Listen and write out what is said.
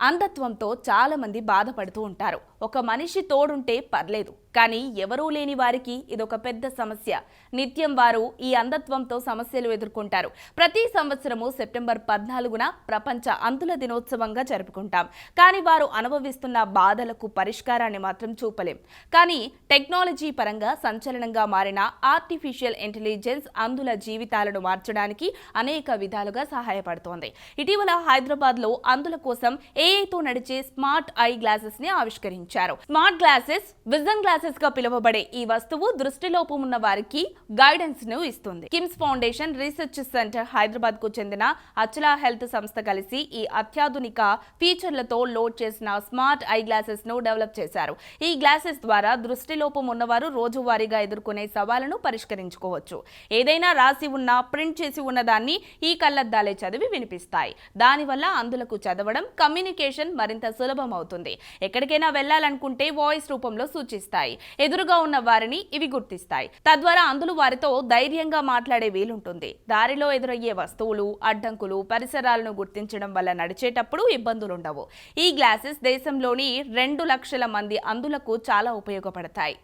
అంధత్వంతో చాలామంది బాధపడుతూ ఉంటారు. ఒక మనిషి తోడుంటే పర్లేదు. కానీ ఎవరూ లేని వారికి ఇదొక పెద్ద సమస్య. నిత్యం వారు ఈ అంధత్వంతో సమస్యలు ఎదుర్కొంటారు. ప్రతి సంవత్సరము సెప్టెంబర్ పద్నాలుగున ప్రపంచ అంధుల దినోత్సవంగా జరుపుకుంటాం. కానీ వారు అనుభవిస్తున్న బాధలకు పరిష్కారాన్ని మాత్రం చూపలేం. కానీ టెక్నాలజీ పరంగా సంచలనంగా మారిన ఆర్టిఫిషియల్ ఇంటెలిజెన్స్ అంధుల జీవితాలను మార్చడానికి అనేక విధాలుగా సహాయపడుతోంది. ఇటీవల హైదరాబాద్లో అంధుల కోసం ఏఐతో నడిచే స్మార్ట్ ఐ గ్లాసెస్ని ఆవిష్కరించారు. స్మార్ట్ గ్లాసెస్ విజన్ గ్లాసెస్గా పిలువబడే ఈ వస్తువు దృష్టిలోపం ఉన్న వారికి గైడెన్స్ను ఇస్తుంది. కిమ్స్ ఫౌండేషన్ రీసెర్చ్ సెంటర్ హైదరాబాద్కు చెందిన అచలా హెల్త్ సంస్థ కలిసి ఈ అత్యాధునిక ఫీచర్లతో లోడ్ చేసిన స్మార్ట్ ఐ గ్లాసెస్ను డెవలప్ చేశారు. ఈ గ్లాసెస్ ద్వారా దృష్టిలోపం ఉన్నవారు రోజువారీగా ఎదుర్కొనే సవాళ్ళను పరిష్కరించుకోవచ్చు. ఏదైనా రాసి ఉన్న ప్రింట్ చేసి ఉన్నదాన్ని ఈ కళ్ళద్దాలే చదివి వినిపిస్తాయి. దానివల్ల అందులకు చదవడం కమ్యూనికేషన్ మరింత సులభం అవుతుంది ఎక్కడికైనా వెళ్ళాలనుకుంటే వాయిస్ రూపంలో సూచిస్తాయి. ఎదురుగా ఉన్న వారిని ఇవి గుర్తిస్తాయి. తద్వారా అందులు వారితో ధైర్యంగా మాట్లాడే వీలుంటుంది. దారిలో ఎదురయ్యే వస్తువులు అడ్డంకులు పరిసరాలను గుర్తించడం వల్ల నడిచేటప్పుడు ఇబ్బందులుండవు. ఈ గ్లాసెస్ దేశంలోని రెండు లక్షల మంది అందులకు చాలా ఉపయోగపడతాయి.